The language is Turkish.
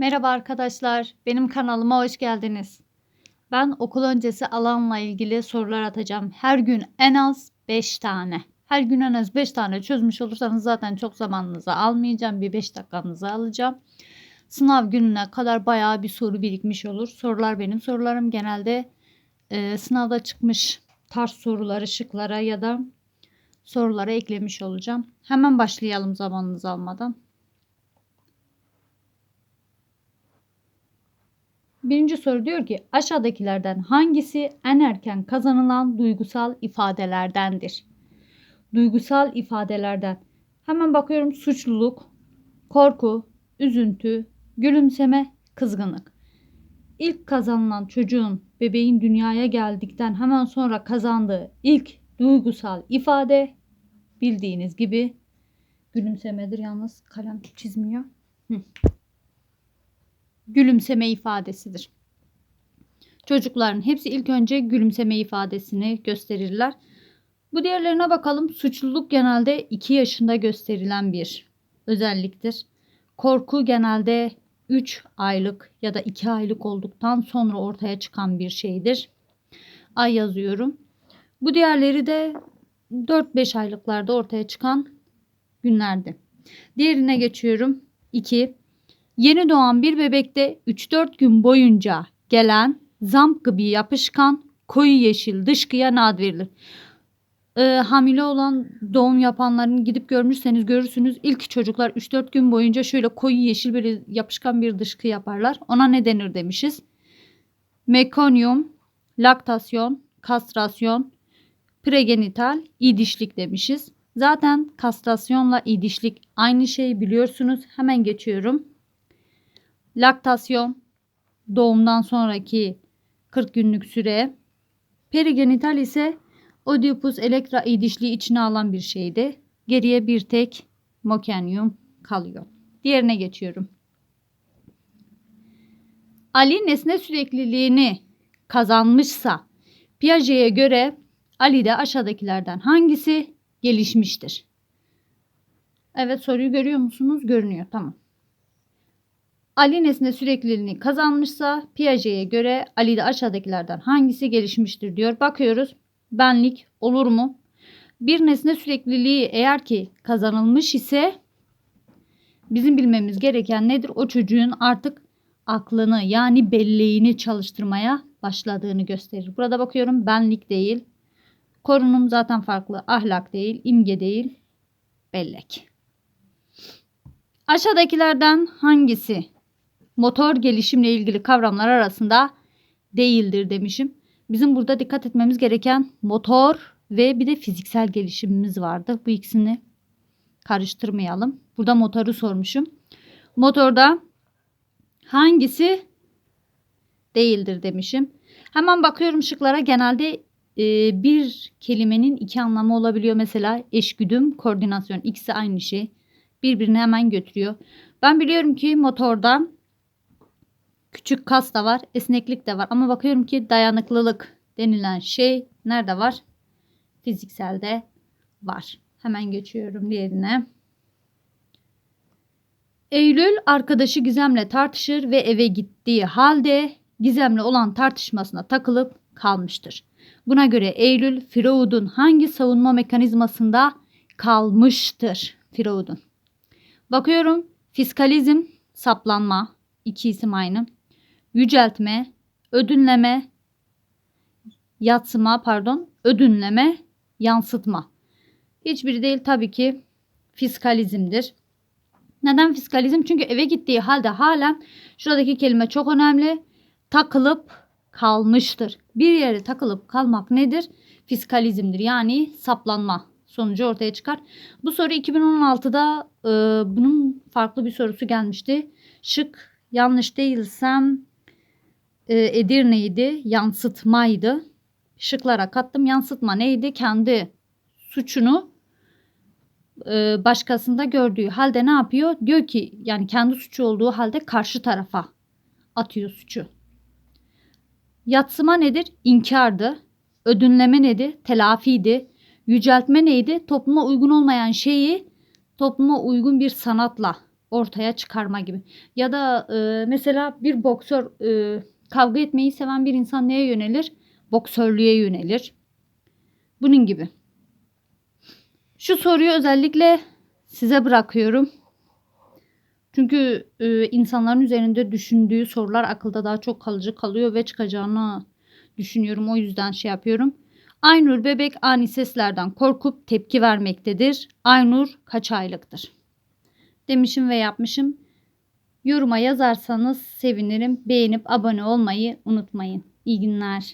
Merhaba arkadaşlar, benim kanalıma hoş geldiniz. Ben okul öncesi alanla ilgili sorular atacağım. Her gün en az 5 tane. Her gün en az 5 tane çözmüş olursanız zaten çok zamanınızı almayacağım. Bir 5 dakikanızı alacağım. Sınav gününe kadar bayağı bir soru birikmiş olur. Sorular benim sorularım. Genelde e, sınavda çıkmış tarz soruları şıklara ya da sorulara eklemiş olacağım. Hemen başlayalım zamanınızı almadan. Birinci soru diyor ki aşağıdakilerden hangisi en erken kazanılan duygusal ifadelerdendir? Duygusal ifadelerden. Hemen bakıyorum suçluluk, korku, üzüntü, gülümseme, kızgınlık. İlk kazanılan çocuğun bebeğin dünyaya geldikten hemen sonra kazandığı ilk duygusal ifade bildiğiniz gibi gülümsemedir. Yalnız kalem çizmiyor. Hı gülümseme ifadesidir. Çocukların hepsi ilk önce gülümseme ifadesini gösterirler. Bu diğerlerine bakalım. Suçluluk genelde 2 yaşında gösterilen bir özelliktir. Korku genelde 3 aylık ya da 2 aylık olduktan sonra ortaya çıkan bir şeydir. Ay yazıyorum. Bu diğerleri de 4-5 aylıklarda ortaya çıkan günlerdi. Diğerine geçiyorum. 2. Yeni doğan bir bebekte 3-4 gün boyunca gelen zamp gibi yapışkan koyu yeşil dışkıya ne ad verilir? Ee, hamile olan doğum yapanların gidip görmüşseniz görürsünüz. İlk çocuklar 3-4 gün boyunca şöyle koyu yeşil bir yapışkan bir dışkı yaparlar. Ona ne denir demişiz. Mekonyum, laktasyon, kastrasyon, pregenital, idişlik demişiz. Zaten kastrasyonla idişlik aynı şey biliyorsunuz. Hemen geçiyorum. Laktasyon doğumdan sonraki 40 günlük süre. Perigenital ise Oedipus elektra idişliği içine alan bir şeydi. Geriye bir tek mokenyum kalıyor. Diğerine geçiyorum. Ali nesne sürekliliğini kazanmışsa Piaget'e göre Ali'de aşağıdakilerden hangisi gelişmiştir? Evet soruyu görüyor musunuz? Görünüyor. Tamam. Ali nesne sürekliliğini kazanmışsa Piaget'e göre Ali'de aşağıdakilerden hangisi gelişmiştir diyor. Bakıyoruz. Benlik olur mu? Bir nesne sürekliliği eğer ki kazanılmış ise bizim bilmemiz gereken nedir? O çocuğun artık aklını yani belleğini çalıştırmaya başladığını gösterir. Burada bakıyorum benlik değil. Korunum zaten farklı. Ahlak değil, imge değil, bellek. Aşağıdakilerden hangisi motor gelişimle ilgili kavramlar arasında değildir demişim. Bizim burada dikkat etmemiz gereken motor ve bir de fiziksel gelişimimiz vardı. Bu ikisini karıştırmayalım. Burada motoru sormuşum. Motorda hangisi değildir demişim. Hemen bakıyorum şıklara genelde e, bir kelimenin iki anlamı olabiliyor. Mesela eşgüdüm, koordinasyon ikisi aynı şey. Birbirini hemen götürüyor. Ben biliyorum ki motorda Küçük kas da var, esneklik de var. Ama bakıyorum ki dayanıklılık denilen şey nerede var? Fizikselde var. Hemen geçiyorum diğerine. Eylül arkadaşı Gizem'le tartışır ve eve gittiği halde Gizem'le olan tartışmasına takılıp kalmıştır. Buna göre Eylül Freud'un hangi savunma mekanizmasında kalmıştır Freud'un? Bakıyorum fiskalizm, saplanma, iki isim aynı yüceltme, ödünleme, yatsıma pardon, ödünleme, yansıtma. Hiçbiri değil tabii ki fiskalizmdir. Neden fiskalizm? Çünkü eve gittiği halde halen şuradaki kelime çok önemli. Takılıp kalmıştır. Bir yere takılıp kalmak nedir? Fiskalizmdir. Yani saplanma sonucu ortaya çıkar. Bu soru 2016'da e, bunun farklı bir sorusu gelmişti. Şık yanlış değilsem e, Edirne'ydi, yansıtmaydı. Şıklara kattım. Yansıtma neydi? Kendi suçunu e, başkasında gördüğü halde ne yapıyor? Diyor ki yani kendi suçu olduğu halde karşı tarafa atıyor suçu. Yatsıma nedir? İnkardı. Ödünleme nedir? Telafiydi. Yüceltme neydi? Topluma uygun olmayan şeyi topluma uygun bir sanatla ortaya çıkarma gibi. Ya da e, mesela bir boksör e, kavga etmeyi seven bir insan neye yönelir? Boksörlüğe yönelir. Bunun gibi. Şu soruyu özellikle size bırakıyorum. Çünkü e, insanların üzerinde düşündüğü sorular akılda daha çok kalıcı kalıyor ve çıkacağını düşünüyorum. O yüzden şey yapıyorum. Aynur bebek ani seslerden korkup tepki vermektedir. Aynur kaç aylıktır? Demişim ve yapmışım. Yoruma yazarsanız sevinirim. Beğenip abone olmayı unutmayın. İyi günler.